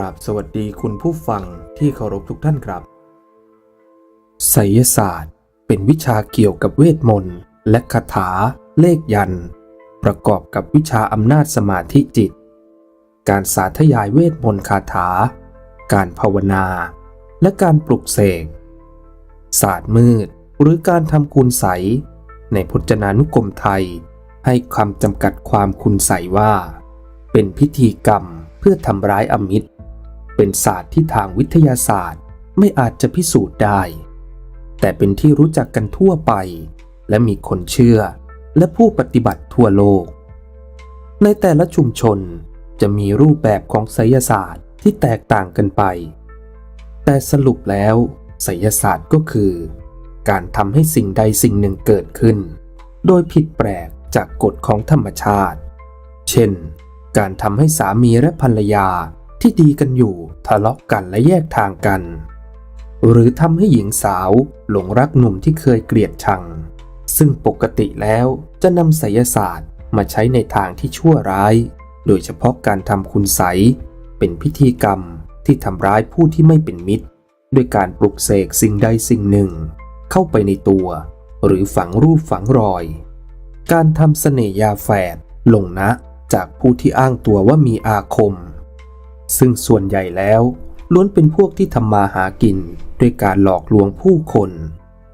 ราบสวัสดีคุณผู้ฟังที่เคารพทุกท่านครับไสยศาสตร์ เป็นวิชาเกี่ยวกับเวทมนต์ และคาถา เลขยันต์ประกอบกับวิชาอำนาจสมาธิจิต การสาธยายเวทมนต์คาถา การภาวนา และการปลุกเสกศาสตร์มืดหรือการทำคุณใสในพจนานุกรมไทย ให้คำจำกัดความคุณใสว่า เป็นพิธีกรรมเพื่อทำร้ายอมิตร เป็นศาสตร์ที่ทางวิทยาศาสตร์ ไม่อาจจะพิสูจน์ได้ แต่เป็นที่รู้จักกันทั่วไป และมีคนเชื่อและผู้ปฏิบัติทั่วโลก ในแต่ละชุมชนจะมีรูปแบบของไสยศาสตร์ที่แตกต่างกันไป แต่สรุปแล้วไสยศาสตร์ก็คือ การทำให้สิ่งใดสิ่งหนึ่งเกิดขึ้น โดยผิดแปลกจากกฎของธรรมชาติ เช่น การทำให้สามีและภรรยา ที่ดีกันอยู่ทะเลาะกันและแยกทางกัน หรือทำให้หญิงสาวหลงรักหนุ่มที่เคยเกลียดชัง ซึ่งปกติแล้วจะนำไสยศาสตร์มาใช้ในทางที่ชั่วร้าย โดยเฉพาะการทำคุณไสเป็นพิธีกรรมที่ทำร้ายผู้ที่ไม่เป็นมิตร ด้วยการปลุกเสกสิ่งใดสิ่งหนึ่ง เข้าไปในตัว หรือฝังรูปฝังรอย การทำเสน่หยาแฝดลงนะจากผู้ที่อ้างตัวว่ามีอาคม ซึ่งส่วนใหญ่แล้วล้วนเป็นพวกที่ทำมาหากินด้วยการหลอกลวงผู้คน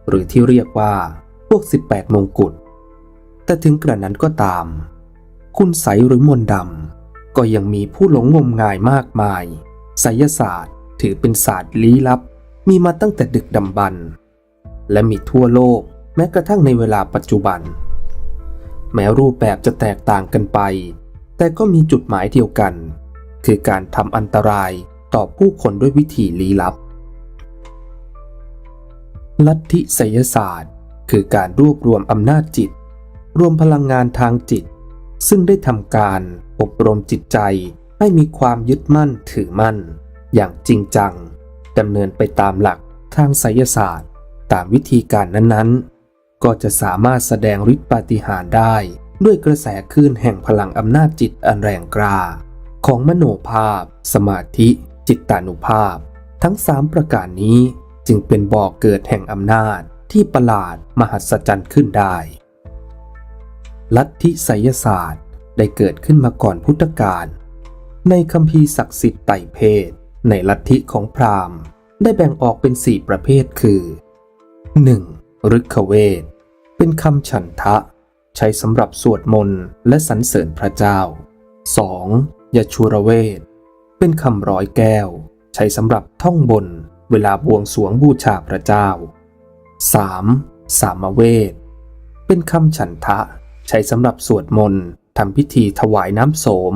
หรือที่เรียกว่าพวก 18 มงกุฎ แต่ถึงกระนั้นก็ตาม คุณใสหรือมนดำก็ยังมีผู้หลงงมงายมากมายไสยศาสตร์ถือเป็นศาสตร์ลี้ลับ มีมาตั้งแต่ดึกดำบรรและมีทั่วโลกแม้กระทั่งในเวลาปัจจุบัน แม้รูปแบบจะแตกต่างกันไป แต่ก็มีจุดหมายเดียวกัน คือการทำอันตรายต่อผู้คนด้วยวิธีลี้ลับ ลัทธิไสยศาสตร์ คือการรวบรวมอำนาจจิต รวมพลังงานทางจิต ซึ่งได้ทำการอบรมจิตใจให้มีความยึดมั่นถือมั่น อย่างจริงจังดำเนินไปตามหลักทางไสยศาสตร์ ตามวิธีการนั้นๆ ก็จะสามารถแสดงฤทธิปาฏิหาริย์ได้ด้วยกระแสคลื่นแห่งพลังอำนาจจิตอันแรงกล้า ของมโนภาพ สมาธิ จิตตานุภาพ ทั้งสามประการนี้จึงเป็นบ่อกเกิดแห่งอำนาจที่ประหลาดมหัศจรรย์ขึ้นได้ ลัทธิไสยศาสตร์ได้เกิดขึ้นมาก่อนพุทธกาล ในคัมภีร์ศักดิ์สิทธิ์ไต่เพศ ในลัทธิของพราหมณ์ ได้แบ่งออกเป็นสี่ประเภทคือ 1. ฤกขเวท เป็นคำฉันทะ ใช้สำหรับสวดมนต์และสรรเสริญพระเจ้า 2. ยชูรเวท เป็นคำร้อยแก้ว ใช้สำหรับท่องบน เวลาบวงสรวงบูชาพระเจ้า 3. สามเวท เป็นคำฉันทะ ใช้สำหรับสวดมนต์ทำพิธีถวายน้ำโสม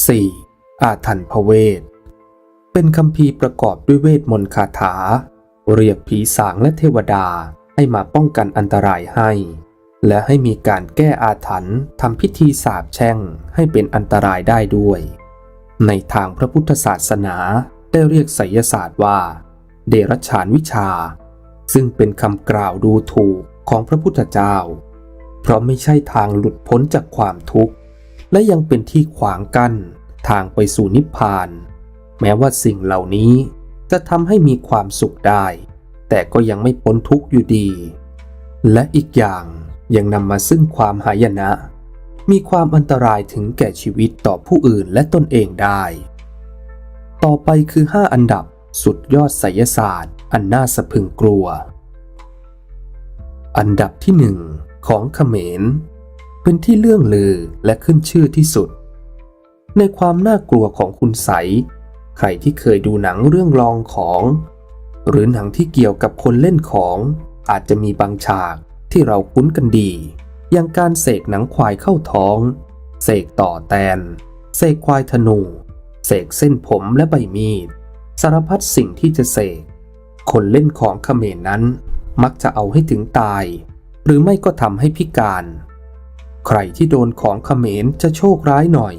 4. อาถรรพเวท เป็นคำพีประกอบด้วยเวทมนต์คาถา เรียกผีสางและเทวดาให้มาป้องกันอันตรายให้ และให้มีการแก้อาถรรพ์ทำพิธีสาบแช่งให้เป็นอันตรายได้ด้วย ในทางพระพุทธศาสนาได้เรียกไสยศาสตร์ว่า เดรัจฉานวิชา ซึ่งเป็นคำกล่าวดูถูกของพระพุทธเจ้า เพราะไม่ใช่ทางหลุดพ้นจากความทุกข์ และยังเป็นที่ขวางกั้นทางไปสู่นิพพาน แม้ว่าสิ่งเหล่านี้จะทำให้มีความสุขได้ แต่ก็ยังไม่พ้นทุกข์อยู่ดี และอีกอย่าง ยังนำมาซึ่งความหายนะ มีความอันตรายถึงแก่ชีวิตต่อผู้อื่นและตนเองได้ ต่อไปคือ 5 อันดับสุดยอดไสยศาสตร์ อันน่าสะพึงกลัว อันดับที่หนึ่งของเขมร เป็นที่เลื่องลือและขึ้นชื่อที่สุด ในความน่ากลัวของคุณใสใครที่เคยดูหนังเรื่องลองของ หรือหนังที่เกี่ยวกับคนเล่นของอาจจะมีบางฉาก ที่เราคุ้นกันดี อย่างการเสกหนังควายเข้าท้อง เสกต่อแตน เสกควายธนู เสกเส้นผมและใบมีด สารพัดสิ่งที่จะเสก คนเล่นของเขมรนั้น มักจะเอาให้ถึงตาย หรือไม่ก็ทำให้พิการ ใครที่โดนของเขมรจะโชคร้ายหน่อย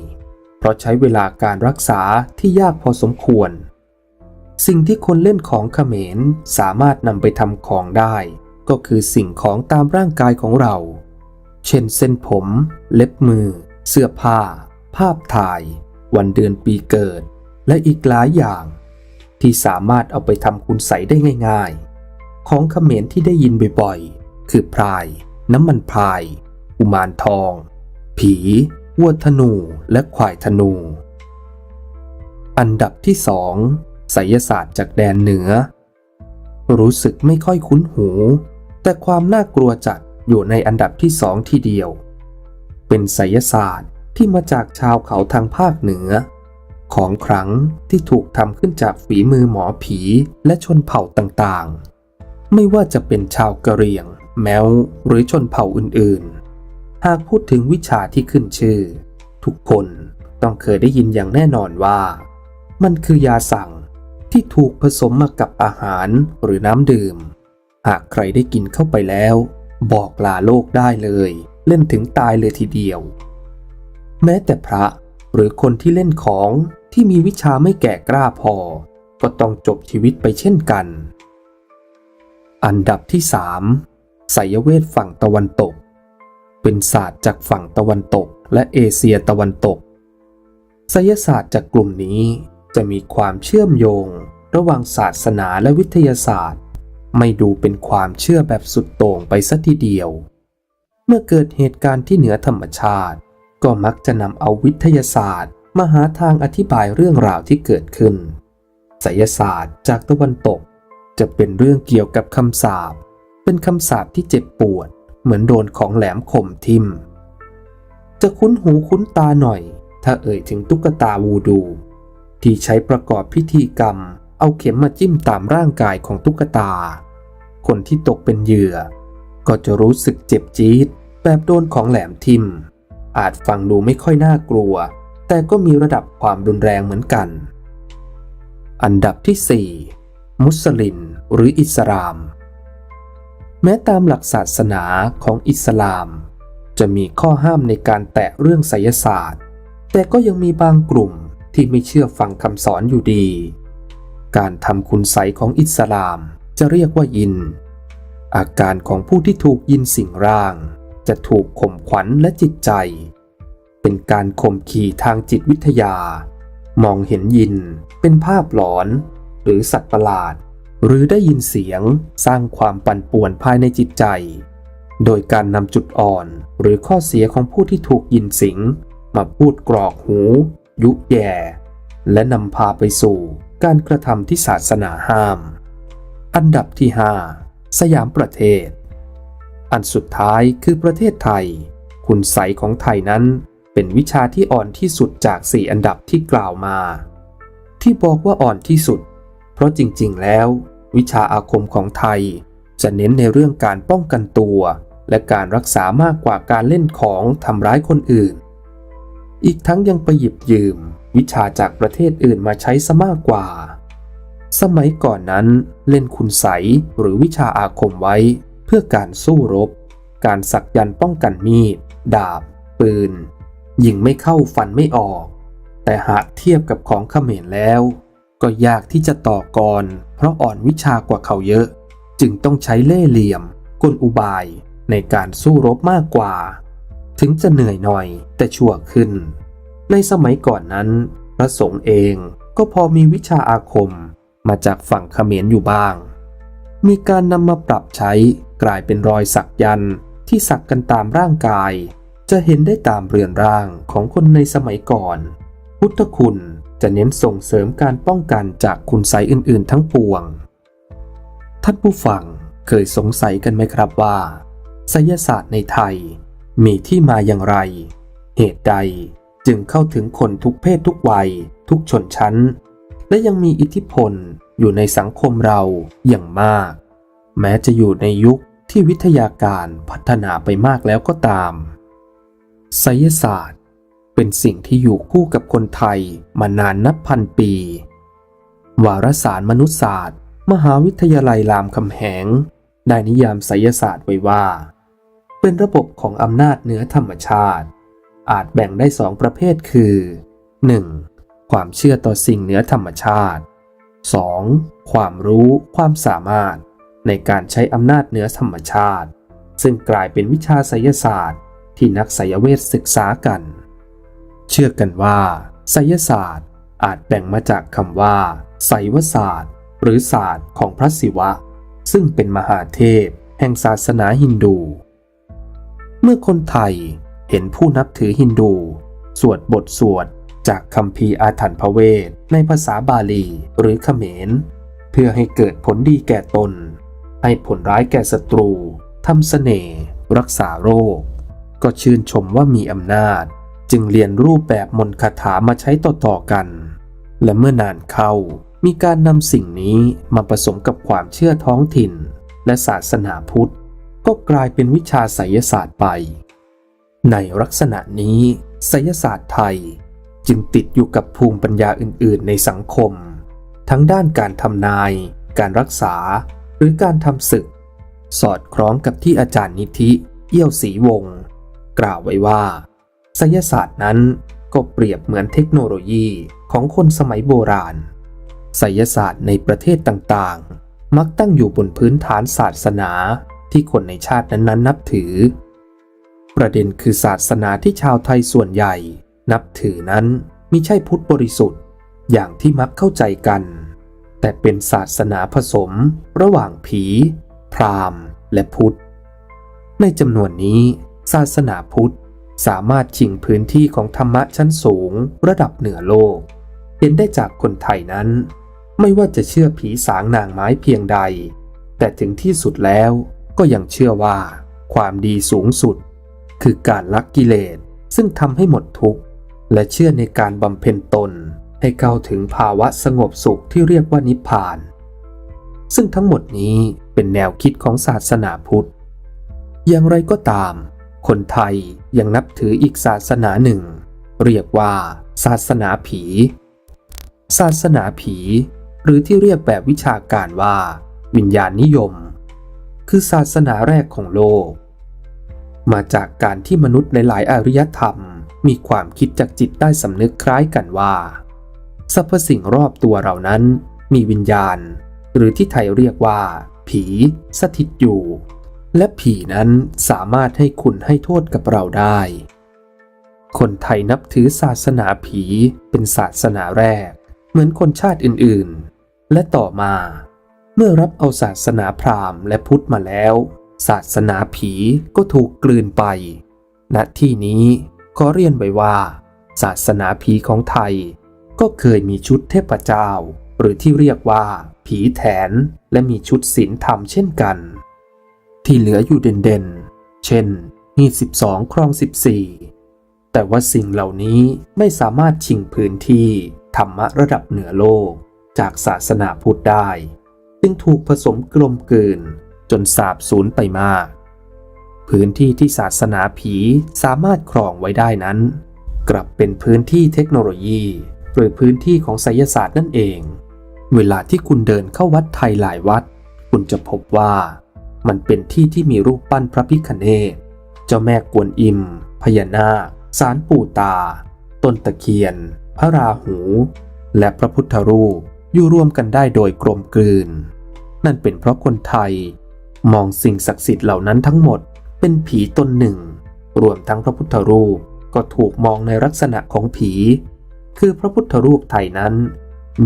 เพราะใช้เวลาการรักษาที่ยากพอสมควรสิ่งที่คนเล่นของเขมรสามารถนำไปทำของได้ ก็คือสิ่งของตามร่างกายของเรา เช่นเส้นผม เล็บมือ เสื้อผ้า ภาพถ่าย วันเดือนปีเกิด และอีกหลายอย่าง ที่สามารถเอาไปทำคุณใสได้ง่าย ๆ ของขเขมรที่ได้ยินบ่อยๆ คือพราย น้ำมันพราย อุมารทอง ผีวัวธนูและควายธนู อันดับที่สองไสยศาสตร์จากแดนเหนือ รู้สึกไม่ค่อยคุ้นหู แต่ความน่ากลัวจัดอยู่ในอันดับที่สองทีเดียว เป็นไสยศาสตร์ที่มาจากชาวเขาทางภาคเหนือ ของขลังที่ถูกทำขึ้นจากฝีมือหมอผีและชนเผ่าต่างๆ ไม่ว่าจะเป็นชาวกะเหรี่ยง แมวหรือชนเผ่าอื่นๆ หากพูดถึงวิชาที่ขึ้นชื่อ ทุกคนต้องเคยได้ยินอย่างแน่นอนว่า มันคือยาสั่งที่ถูกผสมมากับอาหารหรือน้ำดื่ม หากใครได้กินเข้าไปแล้ว บอกลาโลกได้เลย เล่นถึงตายเลยทีเดียว แม้แต่พระหรือคนที่เล่นของที่มีวิชาไม่แก่กล้าพอ ก็ต้องจบชีวิตไปเช่นกัน อันดับที่สามไสยเวทฝั่งตะวันตก เป็นศาสตร์จากฝั่งตะวันตกและเอเชียตะวันตกไสยศาสตร์จากกลุ่มนี้จะมีความเชื่อมโยง ระหว่างศาสนาและวิทยาศาสตร์ ไม่ดูเป็นความเชื่อแบบสุดโต่งไปสัทีเดียว เมื่อเกิดเหตุการณ์ที่เหนือธรรมชาติ ก็มักจะนำเอาวิทยาศาสตร์ มาหาทางอธิบายเรื่องราวที่เกิดขึ้นไสยศาสตร์จากตะวันตก จะเป็นเรื่องเกี่ยวกับคำสาปเป็นคำสาปที่เจ็บปวด เหมือนโดนของแหลมคมทิ่ม จะคุ้นหูคุ้นตาหน่อย ถ้าเอ่ยถึงตุ๊กตาวูดู ที่ใช้ประกอบพิธีกรรม เอาเข็มมาจิ้มตามร่างกายของตุ๊กตา คนที่ตกเป็นเหยื่อ ก็จะรู้สึกเจ็บจี๊ดแบบโดนของแหลมทิ่มอาจฟังดูไม่ค่อยน่ากลัว แต่ก็มีระดับความรุนแรงเหมือนกัน อันดับที่ 4 มุสลิมหรืออิสลาม แม้ตามหลักศาสนาของอิสลาม จะมีข้อห้ามในการแตะเรื่องไสยศาสตร์ แต่ก็ยังมีบางกลุ่มที่ไม่เชื่อฟังคำสอนอยู่ดี การทำคุณไสของอิสลามจะเรียกว่ายิน อาการของผู้ที่ถูกยินสิ่งร่าง จะถูกข่มขวัญและจิตใจ เป็นการข่มขีทางจิตวิทยา มองเห็นยินเป็นภาพหลอน หรือสัตว์ประหลาด หรือได้ยินเสียงสร้างความปั่นป่วนภายในจิตใจ โดยการนำจุดอ่อนหรือข้อเสียของผู้ที่ถูกยินสิงมาพูดกรอกหู ยุแย่ และนำพาไปสู่ การกระทำที่ศาสนาห้าม อันดับที่ 5 สยามประเทศ อันสุดท้ายคือประเทศไทย คุณใสยของไทยนั้นเป็นวิชาที่อ่อนที่สุดจาก 4 อันดับที่กล่าวมา ที่บอกว่าอ่อนที่สุด เพราะจริงๆ แล้ว วิชาอาคมของไทย จะเน้นในเรื่องการป้องกันตัว และการรักษามากกว่าการเล่นของทำร้ายคนอื่น อีกทั้งยังไปหยิบยืม วิชาจากประเทศอื่นมาใช้ซะมากกว่า สมัยก่อนนั้นเล่นคุณใสหรือวิชาอาคมไว้ เพื่อการสู้รบ การสักยันต์ป้องกันมีด ดาบ ปืน ยิงไม่เข้าฟันไม่ออก แต่หากเทียบกับของเขมรแล้ว ก็ยากที่จะต่อกร เพราะอ่อนวิชากว่าเขาเยอะ จึงต้องใช้เล่เหลี่ยม กลอุบายในการสู้รบมากกว่า ถึงจะเหนื่อยหน่อยแต่ชั่วขึ้น ในสมัยก่อนนั้น พระสงฆ์เองก็พอมีวิชาอาคมมาจากฝั่งเขมรอยู่บ้าง มีการนำมาปรับใช้กลายเป็นรอยสักยันที่สักกันตามร่างกาย จะเห็นได้ตามเรือนร่างของคนในสมัยก่อน พุทธคุณจะเน้นส่งเสริมการป้องกันจากคุณไสยอื่นๆ ทั้งปวง ท่านผู้ฟังเคยสงสัยกันไหมครับว่าไสยศาสตร์ในไทยมีที่มาอย่างไร เหตุใด จึงเข้าถึงคนทุกเพศทุกวัย ทุกชนชั้น และยังมีอิทธิพลอยู่ในสังคมเราอย่างมาก แม้จะอยู่ในยุคที่วิทยาการพัฒนาไปมากแล้วก็ตามไสยศาสตร์ เป็นสิ่งที่อยู่คู่กับคนไทยมานานนับพันปี วารสารมนุษยศาสตร์ มหาวิทยาลัยรามคำแหง ได้นิยามไสยศาสตร์ไว้ว่า เป็นระบบของอำนาจเหนือธรรมชาติ อาจแบ่งได้สองประเภทคือ 1. ความเชื่อต่อสิ่งเหนือธรรมชาติ 2. ความรู้ความสามารถ ในการใช้อำนาจเหนือธรรมชาติ ซึ่งกลายเป็นวิชาไสยศาสตร์ ที่นักไสยเวทศึกษากัน เชื่อกันว่าไสยศาสตร์อาจแบ่งมาจากคำว่าไสยวศาสตร์ หรือศาสตร์ของพระศิวะ ซึ่งเป็นมหาเทพ แห่งศาสนาฮินดู เมื่อคนไทย เห็นผู้นับถือฮินดู สวดบทสวดจากคำพีอาถรรพ์พระเวทในภาษาบาลีหรือเขมร เพื่อให้เกิดผลดีแก่ตน ให้ผลร้ายแก่ศัตรูทำเสน่ห์รักษาโรค ก็ชื่นชมว่ามีอำนาจ จึงเรียนรูปแบบมนต์คาถามาใช้ต่อๆกัน และเมื่อนานเข้ามีการนำสิ่งนี้มาผสมกับความเชื่อท้องถิ่น และศาสนาพุทธ ก็กลายเป็นวิชาไสยศาสตร์ไป ในลักษณะนี้ไสยศาสตร์ไทยจึงติดอยู่กับภูมิปัญญาอื่น ๆ ในสังคม ทั้งด้านการทำนาย การรักษา หรือการทำศึก สอดคล้องกับที่อาจารย์นิธิเอี้ยวศรีวงศ์กล่าวไว้ว่าไสยศาสตร์นั้นก็เปรียบเหมือนเทคโนโลยีของคนสมัยโบราณไสยศาสตร์ในประเทศต่างๆ มักตั้งอยู่บนพื้นฐานศาสนาที่คนในชาตินั้นๆ นับถือ ประเด็นคือศาสนาที่ชาวไทยส่วนใหญ่ นับถือนั้นมิใช่พุทธบริสุทธิ์ อย่างที่มักเข้าใจกัน แต่เป็นศาสนาผสม ระหว่างผี พราหมณ์ และพุทธ ในจำนวนนี้ ศาสนาพุทธสามารถชิงพื้นที่ของธรรมะชั้นสูง ระดับเหนือโลก เห็นได้จากคนไทยนั้น ไม่ว่าจะเชื่อผีสางนางไม้เพียงใด แต่ถึงที่สุดแล้วก็ยังเชื่อว่า ความดีสูงสุด คือการลักกิเลสซึ่งทำให้หมดทุกข์ และเชื่อในการบำเพ็ญตน ให้เข้าถึงภาวะสงบสุขที่เรียกว่านิพพาน ซึ่งทั้งหมดนี้เป็นแนวคิดของศาสนาพุทธ อย่างไรก็ตาม คนไทยยังนับถืออีกศาสนาหนึ่ง เรียกว่าศาสนาผี ศาสนาผี หรือที่เรียกแบบวิชาการว่า วิญญาณนิยม คือศาสนาแรกของโลก มาจากการที่มนุษย์ในหลายอารยธรรม มีความคิดจากจิตใต้สำนึกคล้ายกันว่าสรรพสิ่งรอบตัวเรานั้น มีวิญญาณ หรือที่ไทยเรียกว่า ผี สถิตอยู่ และผีนั้นสามารถให้คุณให้โทษกับเราได้ คนไทยนับถือศาสนาผีเป็นศาสนาแรก เหมือนคนชาติอื่น ๆ และต่อมา เมื่อรับเอาศาสนาพราหมณ์และพุทธมาแล้ว ศาสนาผีก็ถูกกลืนไป ณ ที่นี้ขอเรียนไว้ว่า ศาสนาผีของไทย ก็เคยมีชุดเทพเจ้า หรือที่เรียกว่า ผีแถน และมีชุดศีลธรรมเช่นกัน ที่เหลืออยู่เด่นๆ เช่นมี12 ครอง 14 แต่ว่าสิ่งเหล่านี้ไม่สามารถชิงพื้นที่ธรรมะระดับเหนือโลก จากศาสนาพุทธได้ จึงถูกผสมกลมกลืน จนสาบสูญไปมากพื้นที่ที่ศาสนาผีสามารถครองไว้ได้นั้น กลับเป็นพื้นที่เทคโนโลยี หรือพื้นที่ของไสยศาสตร์นั่นเอง เวลาที่คุณเดินเข้าวัดไทยหลายวัด คุณจะพบว่ามันเป็นที่ที่มีรูปปั้นพระพิคเนศเจ้าแม่กวนอิม พญานาคสารปู่ตา ต้นตะเคียน พระราหู และพระพุทธรูปอยู่รวมกันได้โดยกลมกลืน นั่นเป็นเพราะคนไทย มองสิ่งศักดิ์สิทธิ์เหล่านั้นทั้งหมดเป็นผีตนหนึ่ง รวมทั้งพระพุทธรูปก็ถูกมองในลักษณะของผี คือพระพุทธรูปไทยนั้น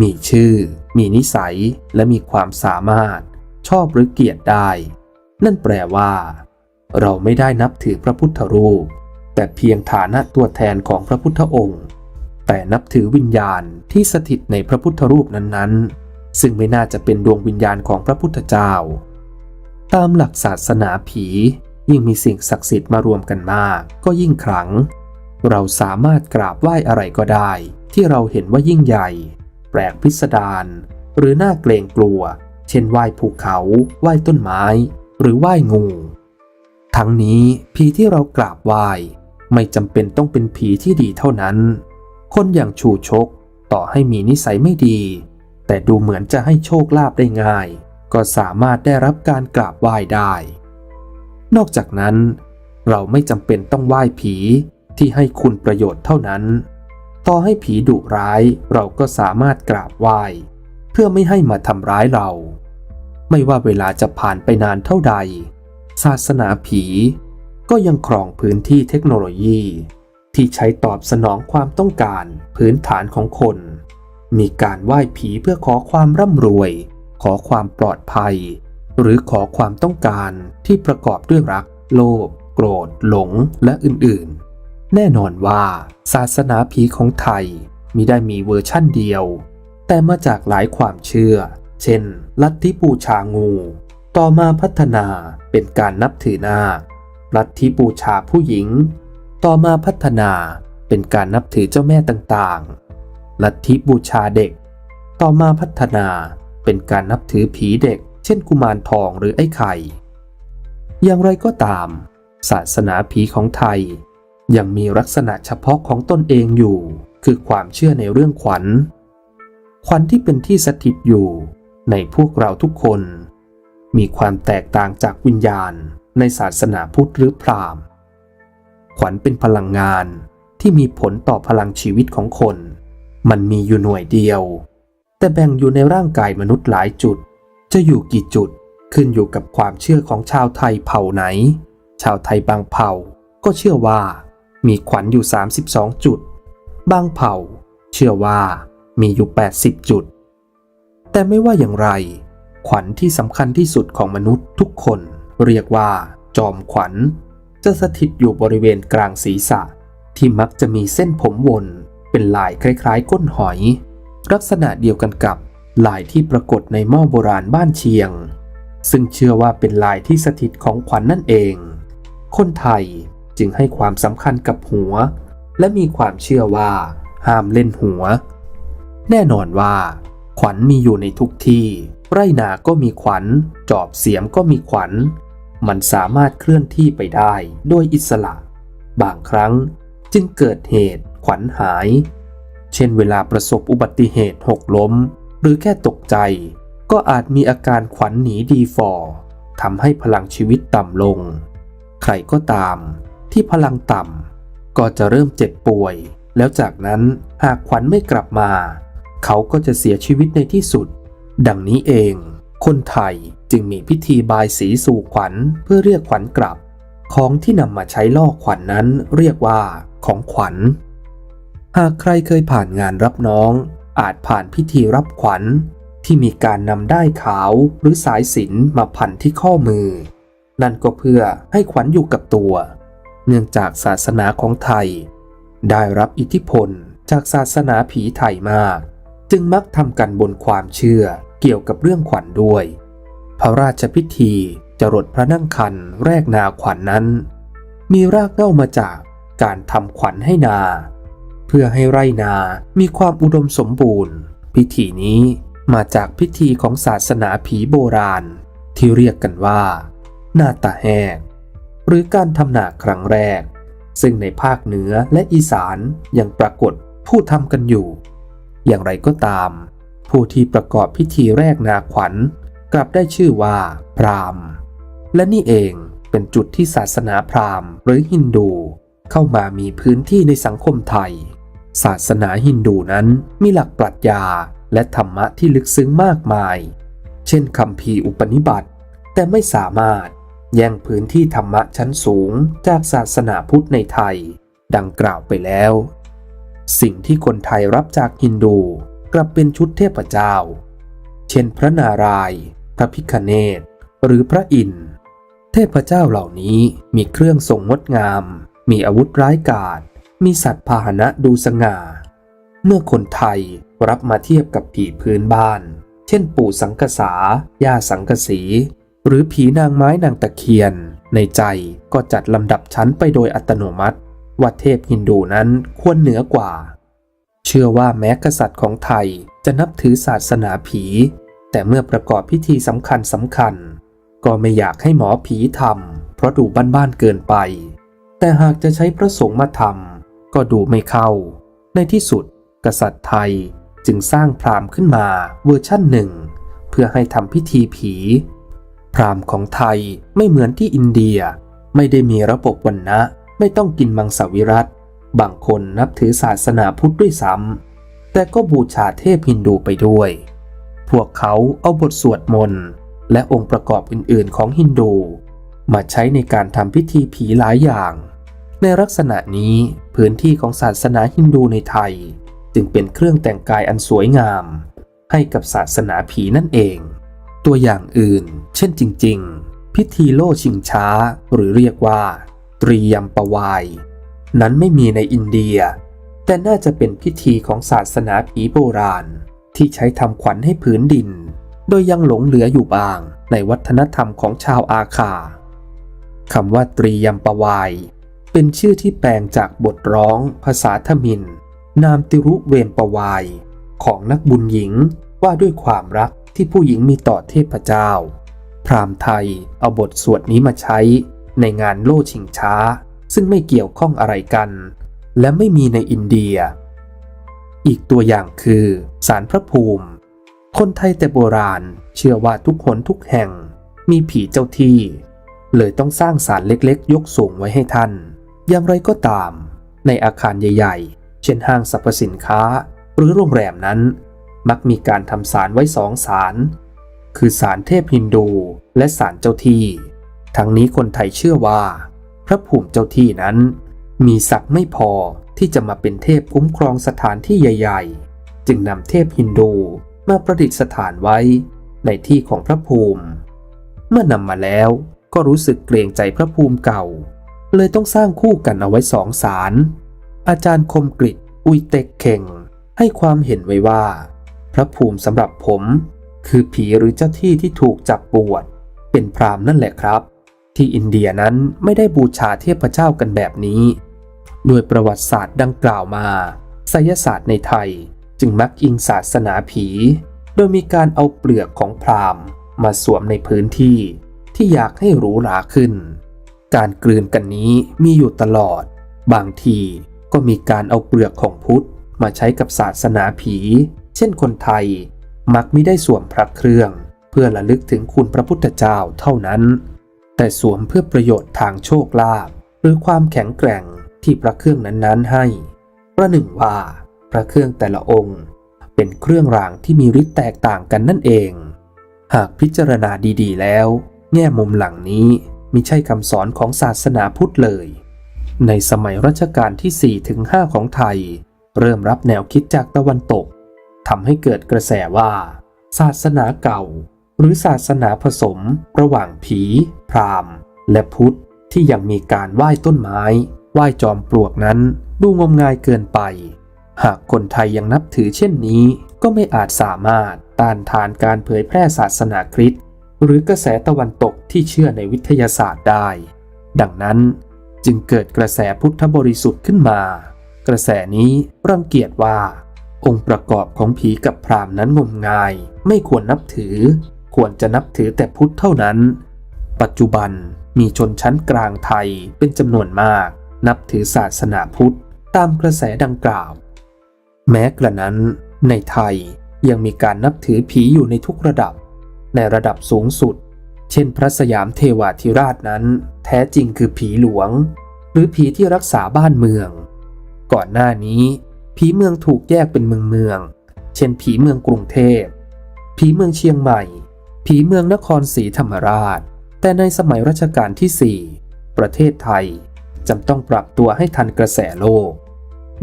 มีชื่อ มีนิสัย และมีความสามารถ ชอบหรือเกลียดได้ นั่นแปลว่า เราไม่ได้นับถือพระพุทธรูป แต่เพียงฐานะตัวแทนของพระพุทธองค์ แต่นับถือวิญญาณที่สถิตในพระพุทธรูปนั้นๆ ซึ่งไม่น่าจะเป็นดวงวิญญาณของพระพุทธเจ้า ตามหลักศาสนาผี ยิ่งมีสิ่งศักดิ์สิทธิ์มารวมกันมาก ก็ยิ่งขลัง เราสามารถกราบไหว้อะไรก็ได้ ที่เราเห็นว่ายิ่งใหญ่ แปลกพิสดารหรือน่าเกรงกลัว เช่นไหว้ภูเขาไหว้ต้นไม้ หรือไหว้งู ทั้งนี้ผีที่เรากราบไหว้ไม่จำเป็นต้องเป็นผีที่ดีเท่านั้น คนอย่างชูชกต่อให้มีนิสัยไม่ดี แต่ดูเหมือนจะให้โชคลาภได้ง่าย ก็สามารถได้รับการกราบไหว้ได้ นอกจากนั้น เราไม่จำเป็นต้องไหว้ผีที่ให้คุณประโยชน์เท่านั้น ต่อให้ผีดุร้ายเราก็สามารถกราบไหว้ เพื่อไม่ให้มาทำร้ายเรา ไม่ว่าเวลาจะผ่านไปนานเท่าใด ศาสนาผีก็ยังครองพื้นที่เทคโนโลยี ที่ใช้ตอบสนองความต้องการพื้นฐานของคน มีการไหว้ผีเพื่อขอความร่ำรวย ขอความปลอดภัย หรือขอความต้องการที่ประกอบด้วยรัก โลภโกรธ หลงและอื่นๆ แน่นอนว่าศาสนาผีของไทยมิได้มีเวอร์ชั่นเดียว แต่มาจากหลายความเชื่อ เช่น ลัทธิบูชางู ต่อมาพัฒนาเป็นการนับถือนาคลัทธิบูชาผู้หญิง ต่อมาพัฒนาเป็นการนับถือเจ้าแม่ต่างๆ ลัทธิบูชาเด็ก ต่อมาพัฒนา เป็นการนับถือผีเด็ก เช่นกุมารทองหรือไอ้ไข่ อย่างไรก็ตาม ศาสนาผีของไทย ยังมีลักษณะเฉพาะของตนเองอยู่ คือความเชื่อในเรื่องขวัญ ขวัญที่เป็นที่สถิตอยู่ในพวกเราทุกคน มีความแตกต่างจากวิญญาณในศาสนาพุทธหรือพราหมณ์ ขวัญเป็นพลังงานที่มีผลต่อพลังชีวิตของคน มันมีอยู่หน่วยเดียว แต่แบ่งอยู่ในร่างกายมนุษย์หลายจุด จะอยู่กี่จุดขึ้นอยู่กับความเชื่อของชาวไทยเผ่าไหน ชาวไทยบางเผ่าก็เชื่อว่า มีขวัญอยู่ 32 จุด บางเผ่า เชื่อว่ามีอยู่ 80 จุด แต่ไม่ว่าอย่างไร ขวัญที่สำคัญที่สุดของมนุษย์ทุกคนเรียกว่า จอมขวัญ จะสถิตอยู่บริเวณกลางศีรษะ ที่มักจะมีเส้นผมวนเป็นลายคล้ายๆ ก้นหอย ลักษณะเดียวกันกับลายที่ปรากฏในหม้อโบราณบ้านเชียง ซึ่งเชื่อว่าเป็นลายที่สถิตของขวัญนนั่นเอง คนไทยจึงให้ความสำคัญกับหัว และมีความเชื่อว่า ห้ามเล่นหัว แน่นอนว่า ขวัญมีอยู่ในทุกที่ ไรนาก็มีขวัญ จอบเสียมก็มีขวัญ มันสามารถเคลื่อนที่ไปได้โดยอิสระ บางครั้งจึงเกิดเหตุขวัญหาย เช่นเวลาประสบอุบัติเหตุหกล้ม หรือแค่ตกใจ ก็อาจมีอาการขวัญหนีดีฟอร์ทำให้พลังชีวิตต่ำลง ใครก็ตาม ที่พลังต่ำก็จะเริ่มเจ็บป่วย แล้วจากนั้นหากขวัญไม่กลับมา เขาก็จะเสียชีวิตในที่สุด ดังนี้เอง คนไทยจึงมีพิธีบายสีสู่ขวัญเพื่อเรียกขวัญกลับ ของที่นำมาใช้ล่อขวัญนนั้นเรียกว่าของขวัญ หากใครเคยผ่านงานรับน้อง อาจผ่านพิธีรับขวัญ ที่มีการนำได้ขาวหรือสายสิญจนมาพันที่ข้อมือ นั่นก็เพื่อให้ขวัญอยู่กับตัว เนื่องจากศาสนาของไทย ได้รับอิทธิพลจากศาสนาผีไทยมาก จึงมักทำกันบนความเชื่อเกี่ยวกับเรื่องขวัญด้วย พระราชพิธีจรดพระนั่งคันแรกนาขวัญนนั้น มีรากเง้ามาจากการทำขวัญให้นา เพื่อให้ไรนามีความอุดมสมบูรณ์ พิธีนี้มาจากพิธีของศาสนาผีโบราณ ที่เรียกกันว่า นาตาแหกหรือการทำนาครั้งแรก ซึ่งในภาคเหนือและอีสานยังปรากฏผู้ทำกันอยู่ อย่างไรก็ตาม ผู้ที่ประกอบพิธีแรกนาขวัญ กลับได้ชื่อว่า พราหมณ์ และนี่เองเป็นจุดที่ศาสนาพราหมณ์หรือฮินดู เข้ามามีพื้นที่ในสังคมไทย ศาสนาฮินดูนั้นมีหลักปรัชญาและธรรมะที่ลึกซึ้งมากมาย เช่นคำพีอุปนิบัติ แต่ไม่สามารถแย่งพื้นที่ธรรมะชั้นสูงจากศาสนาพุทธในไทย ดังกล่าวไปแล้ว สิ่งที่คนไทยรับจากฮินดูกลับเป็นชุดเทพเจ้า เช่นพระนารายณ์พระพิคเนตหรือพระอินทร์เทพเจ้าเหล่านี้มีเครื่องทรงงดงาม มีอาวุธร้ายกาจมีสัตว์พาหนะดูสง่า เมื่อคนไทยรับมาเทียบกับผีพื้นบ้าน เช่นปู่สังกษาย่าสังกสี หรือผีนางไม้นางตะเคียน ในใจก็จัดลำดับชั้นไปโดยอัตโนมัติว่าเทพฮินดูนั้นควรเหนือกว่า เชื่อว่าแม้กษัตริย์ของไทยจะนับถือศาสนาผี แต่เมื่อประกอบพิธีสำคัญสำคัญ ก็ไม่อยากให้หมอผีทำเพราะดูบ้านๆเกินไป แต่หากจะใช้พระสงฆ์มาทำก็ดูไม่เข้า ในที่สุด กษัตริย์ไทยจึงสร้างพราหมณ์ขึ้นมาเวอร์ชั่นหนึ่ง เพื่อให้ทำพิธีผี พราหมณ์ของไทยไม่เหมือนที่อินเดียไม่ได้มีระบบวันนะไม่ต้องกินมังสวิรัตบางคนนับถือศาสนาพุทธด้วยซ้ำแต่ก็บูชาเทพฮินดูไปด้วย พวกเขาเอาบทสวดมนต์และองค์ประกอบอื่น ๆ ของฮินดู มาใช้ในการทำพิธีผีหลายอย่าง ในลักษณะนี้พื้นที่ของศาสนาฮินดูในไทย จึงเป็นเครื่องแต่งกายอันสวยงาม ให้กับศาสนาผีนั่นเอง ตัวอย่างอื่น เช่นจริง ๆ พิธีโล่ชิงช้าหรือเรียกว่า ตรียมปวาย นั้นไม่มีในอินเดีย แต่น่าจะเป็นพิธีของศาสนาผีโบราณ ที่ใช้ทำขวัญให้พื้นดิน โดยยังหลงเหลืออยู่บางในวัฒนธรรมของชาวอาคาคำว่าตรียมปวาย เป็นชื่อที่แปลงจากบทร้องภาษาทมิน นามติรุเวมปวาย ของนักบุญหญิงว่าด้วยความรักที่ผู้หญิงมีต่อเทพเจ้า พราหมณ์ไทยเอาบทสวดนี้มาใช้ในงานโล่ชิงช้า ซึ่งไม่เกี่ยวข้องอะไรกัน และไม่มีในอินเดีย อีกตัวอย่างคือสารพระภูมิ คนไทยแต่โบราณเชื่อว่าทุกหนทุกแห่งมีผีเจ้าที่ เลยต้องสร้างศาลเล็กๆ ยกสูงไว้ให้ท่าน อย่างไรก็ตาม ในอาคารใหญ่ ๆ เช่นห้างสรรพสินค้า หรือโรงแรมนั้น มักมีการทำศาลไว้สองศาลคือศาลเทพฮินดูและศาลเจ้าที่ ทั้งนี้คนไทยเชื่อว่า พระภูมิเจ้าที่นั้น มีศักดิ์ไม่พอที่จะมาเป็นเทพคุ้มครองสถานที่ใหญ่ ๆ จึงนำเทพฮินดูมาประดิษฐานไว้ในที่ของพระภูมิ เมื่อนำมาแล้วก็รู้สึกเกรงใจพระภูมิเก่า เลยต้องสร้างคู่กันเอาไว้สองศาลอาจารย์คมกริตอุยเต็กเข่ง ให้ความเห็นไว้ว่า พระภูมิสำหรับผม คือผีหรือเจ้าที่ที่ถูกจับปวดเป็นพรามนั่นแหละครับ ที่อินเดียนั้นไม่ได้บูชาเทพเจ้ากันแบบนี้ โดยประวัติศาสตร์ดังกล่าวมาไสยศาสตร์ในไทยจึงมักอิงศาสนาผี โดยมีการเอาเปลือกของพรามมาสวมในพื้นที่ที่อยากให้หรูหราขึ้น การกลืนกันนี้มีอยู่ตลอด บางทีก็มีการเอาเปลือกของพุทธมาใช้กับศาสนาผี เช่นคนไทย มักไม่ได้สวมพระเครื่อง เพื่อระลึกถึงคุณพระพุทธเจ้าเท่านั้น แต่สวมเพื่อประโยชน์ทางโชคลาภหรือความแข็งแกร่งที่พระเครื่องนั้นๆให้ประหนึ่งว่าพระเครื่องแต่ละองค์ เป็นเครื่องรางที่มีฤทธิ์แตกต่างกันนั่นเอง หากพิจารณาดีๆ แล้ว แง่มุมหลังนี้ มิใช่คำสอนของศาสนาพุทธเลย ในสมัยรัชกาลที่4ถึง5ของไทย เริ่มรับแนวคิดจากตะวันตกทำให้เกิดกระแสว่า ศาสนาเก่า หรือศาสนาผสม ระหว่างผี พราหมณ์ และพุทธที่ยังมีการไหว้ต้นไม้ ไหว้จอมปลวกนั้นดูงมงายเกินไป หากคนไทยยังนับถือเช่นนี้ก็ไม่อาจสามารถต้านทานการเผยแพร่ศาสนาคริสต์ หรือกระแสตะวันตกที่เชื่อในวิทยาศาสตร์ได้ ดังนั้นจึงเกิดกระแสพุทธบริสุทธิ์ขึ้นมา กระแสนี้รังเกียจว่า องค์ประกอบของผีกับพรามนั้นงมงาย ไม่ควรนับถือ ควรจะนับถือแต่พุทธเท่านั้น ปัจจุบันมีชนชั้นกลางไทยเป็นจำนวนมาก นับถือศาสนาพุทธตามกระแสดังกล่าว แม้กระนั้น ในไทยยังมีการนับถือผีอยู่ในทุกระดับ ในระดับสูงสุด เช่นพระสยามเทวาธิราชนั้น แท้จริงคือผีหลวง หรือผีที่รักษาบ้านเมือง ก่อนหน้านี้ ผีเมืองถูกแยกเป็นเมืองเมือง เช่น ผีเมืองกรุงเทพ ผีเมืองเชียงใหม่ ผีเมืองนครศรีธรรมราช แต่ในสมัยรัชกาลที่ 4 ประเทศไทยจำต้องปรับตัวให้ทันกระแสโลก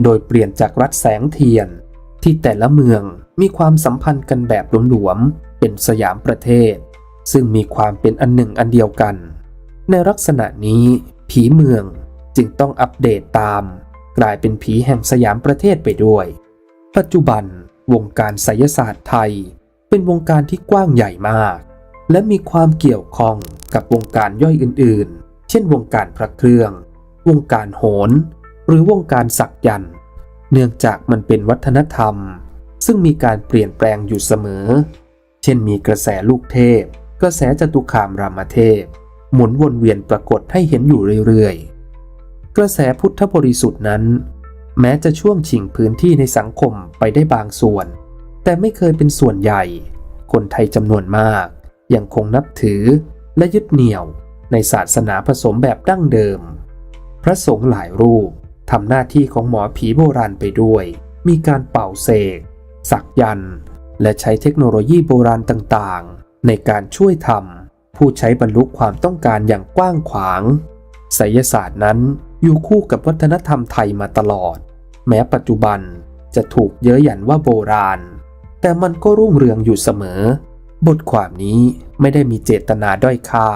โดยเปลี่ยนจากรัฐแสงเทียน ที่แต่ละเมืองมีความสัมพันธ์กันแบบหลวมๆเป็นสยามประเทศ ซึ่งมีความเป็นอันหนึ่งอันเดียวกัน ในลักษณะนี้ผีเมืองจึงต้องอัปเดตตาม กลายเป็นผีแห่งสยามประเทศไปด้วย ปัจจุบันวงการไสยศาสตร์ไทย เป็นวงการที่กว้างใหญ่มาก และมีความเกี่ยวข้องกับวงการย่อยอื่นๆ เช่นวงการพระเครื่อง วงการโหน หรือวงการสักยันต เนื่องจากมันเป็นวัฒนธรรม ซึ่งมีการเปลี่ยนแปลงอยู่เสมอ เช่นมีกระแสลูกเทพ กระแสจตุคามรามเทพ หมุนวนเวียนปรากฏให้เห็นอยู่เรื่อยๆ กระแสพุทธบริสุทธิ์นั้น แม้จะช่วงชิงพื้นที่ในสังคมไปได้บางส่วน แต่ไม่เคยเป็นส่วนใหญ่ คนไทยจำนวนมาก ยังคงนับถือและยึดเหนี่ยวในศาสนาผสมแบบดั้งเดิม พระสงฆ์หลายรูป ทำหน้าที่ของหมอผีโบราณไปด้วย มีการเป่าเสก สักยันต์และใช้เทคโนโลยีโบราณต่างๆ ในการช่วยทำผู้ใช้บรรลุความต้องการอย่างกว้างขวางไสยศาสตร์นั้นอยู่คู่กับวัฒนธรรมไทยมาตลอด แม้ปัจจุบันจะถูกเย้ยหยันว่าโบราณ แต่มันก็รุ่งเรืองอยู่เสมอ บทความนี้ไม่ได้มีเจตนาด้อยค่า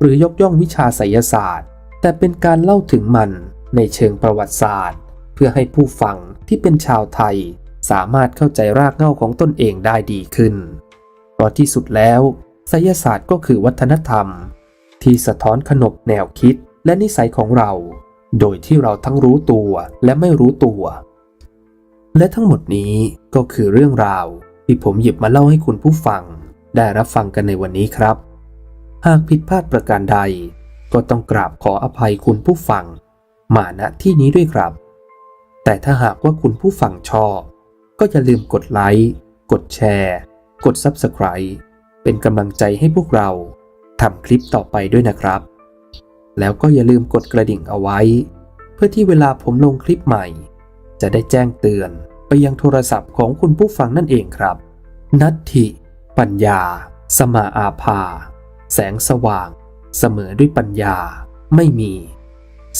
หรือยกย่องวิชาไสยศาสตร์ แต่เป็นการเล่าถึงมัน ในเชิงประวัติศาสตร์ เพื่อให้ผู้ฟังที่เป็นชาวไทย สามารถเข้าใจรากเหง้าของตนเองได้ดีขึ้น เพราะที่สุดแล้วไสยศาสตร์ก็คือวัฒนธรรม ที่สะท้อนขนบแนวคิดและนิสัยของเรา โดยที่เราทั้งรู้ตัวและไม่รู้ตัว และทั้งหมดนี้ก็คือเรื่องราว ที่ผมหยิบมาเล่าให้คุณผู้ฟัง ได้รับฟังกันในวันนี้ครับ หากผิดพลาดประการใด ก็ต้องกราบขออภัยคุณผู้ฟัง มาณที่นี้ด้วยครับ แต่ถ้าหากว่าคุณผู้ฟังชอบ ก็อย่าลืมกดไลค์กดแชร์ กด Subscribe เป็นกำลังใจให้พวกเราทำคลิปต่อไปด้วยนะครับ แล้วก็อย่าลืมกดกระดิ่งเอาไว้ เพื่อที่เวลาผมลงคลิปใหม่ จะได้แจ้งเตือนไปยังโทรศัพท์ของคุณผู้ฟังนั่นเองครับ นัตถิ ปัญญา สมาอาภา แสงสว่าง เสมอด้วยปัญญา ไม่มี